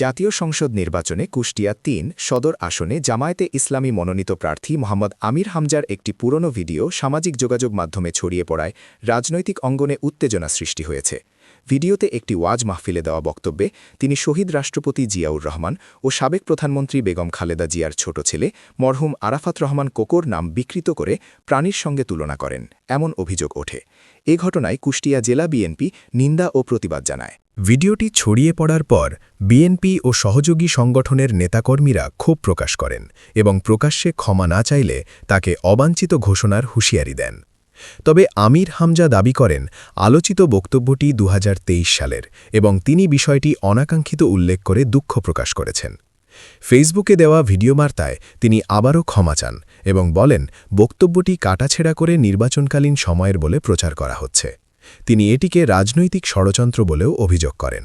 জাতীয় সংসদ নির্বাচনে কুষ্টিয়া তিন সদর আসনে জামায়েতে ইসলামী মনোনীত প্রার্থী মোহাম্মদ আমির হামজার একটি পুরনো ভিডিও সামাজিক যোগাযোগ মাধ্যমে ছড়িয়ে পড়ায় রাজনৈতিক অঙ্গনে উত্তেজনা সৃষ্টি হয়েছে। ভিডিওতে একটি ওয়াজ মাহফিলে দেওয়া বক্তব্যে তিনি শহীদ রাষ্ট্রপতি জিয়াউর রহমান ও সাবেক প্রধানমন্ত্রী বেগম খালেদা জিয়ার ছোট ছেলে মরহুম আরাফাত রহমান কোকোর নাম বিকৃত করে প্রাণীর সঙ্গে তুলনা করেন। এমন অভিযোগ ওঠে। এ ঘটনায় কুষ্টিয়া জেলা বিএনপি নিন্দা ও প্রতিবাদ জানায়। ভিডিওটি ছড়িয়ে পড়ার পর বিএনপি ও সহযোগী সংগঠনের নেতাকর্মীরা ক্ষোভ প্রকাশ করেন এবং প্রকাশ্যে ক্ষমা না চাইলে তাকে অবাঞ্ছিত ঘোষণার হুঁশিয়ারি দেন। তবে আমির হামজা দাবি করেন, আলোচিত বক্তব্যটি দুহাজার তেইশ সালের এবং তিনি বিষয়টি অনাকাঙ্ক্ষিত উল্লেখ করে দুঃখ প্রকাশ করেছেন। ফেসবুকে দেওয়া ভিডিও বার্তায় তিনি আবারও ক্ষমা চান এবং বলেন, বক্তব্যটি কাটাছেড়া করে নির্বাচনকালীন সময়ের বলে প্রচার করা হচ্ছে। তিনি এটিকে রাজনৈতিক ষড়যন্ত্র বলেও অভিযোগ করেন।